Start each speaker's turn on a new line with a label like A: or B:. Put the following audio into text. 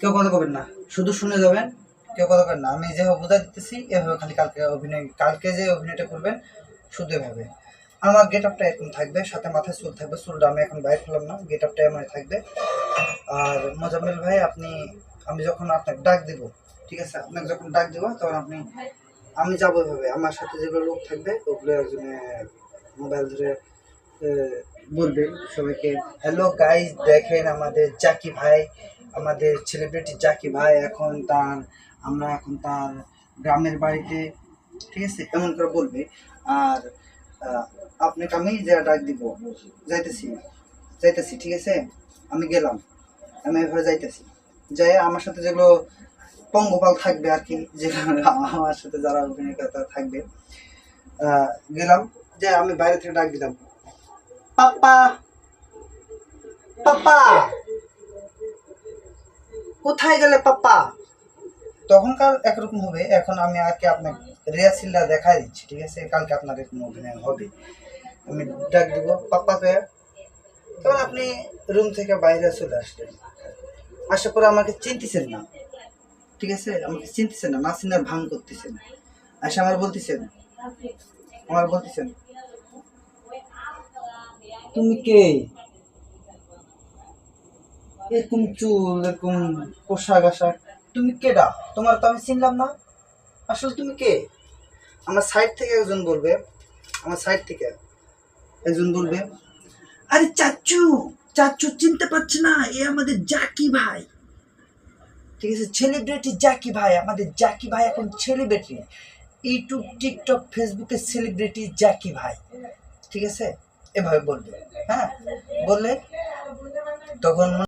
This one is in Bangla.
A: কেউ কথা করবেন না। শুধু শুনে যাবেন, কেউ কথা করবেন না। আমি যেভাবে বোঝা দিতেছি, এভাবে খালি কালকে অভিনয়, কালকে যে অভিনয়টা করবেন, শুধু এভাবে। আমার গেট আপটা এরকম থাকবে, সাথে মাথায় চুল থাকবে, চুলটা আমি এখন বাইর করলাম না গেট আপটা এমন থাকবে। আর মোজাম্মেল ভাই, আপনি, আমি যখন আপনাকে ডাক দেব, ঠিক আছে? আপনাকে যখন ডাক দেবো, তখন আপনি, আমি যাব এভাবে। আমার সাথে যেগুলো লোক থাকবে, ওগুলো একজনে মোবাইল ধরে বলবে। সবাইকে, হ্যালো গাইজ দেখেন আমাদের জাকি ভাই আমাদের সেলিব্রিটি জাকি ভাই এখন তার, আমরা এখন তার গ্রামের বাড়িতে, ঠিক আছে? এমন করে বলবে, আর আপনাকে আমি যে ডাক দিব, যাইতেছি যাইতেছি, ঠিক আছে? আমি গেলাম, আমি এভাবে যাইতেছি। যাই আমার সাথে যেগুলো পঙ্গপাল থাকবে আর কি, যেগুলো আমার সাথে যারা অভিনেতা থাকবে গেলাম যে আমি বাইরে থেকে ডাক দিলাম, পাপ্পা! পাপ্পা! কোথায় গেলে পাপ্পা তখনকার একরকম হবে, এখন আমি আর কি আপনাকে রিহার্সিলটা দেখাই দিচ্ছি, ঠিক আছে? কালকে আপনার এরকম অভিনয় হবে। আমি ডাক দিব পাপ্পাকে তখন আপনি রুম থেকে বাইরে চলে আসলেন। আশা করে আমাকে চিনতেছেন না। ঠিক আছে? আমাকে চিনতেছেন না না চিনার ভাঙ করতেছেন। আশা আমার বলতেছেন? আমার বলতেছেন? তুমি কে? এরকম চুল, এরকম পোশাক আশাক। তুমি কেডা? তোমার তো আমি চিনলাম না। আসলে তুমি কে? আমার সাইড থেকে একজন বলবে। আমার সাইড থেকে একজন বলবে। আরে চাচু চাচু চিনতে পারছে না, এ আমাদের জাকি ভাই। ঠিক আছে সেলিব্রিটি জাকি ভাই, আমাদের জাকি ভাই এখন সেলিব্রিটি ইউটিউব টিকটক ফেসবুকে সেলিব্রিটি জাকি ভাই। ঠিক আছে? এভাবে বলবে। হ্যাঁ? বললে? তখন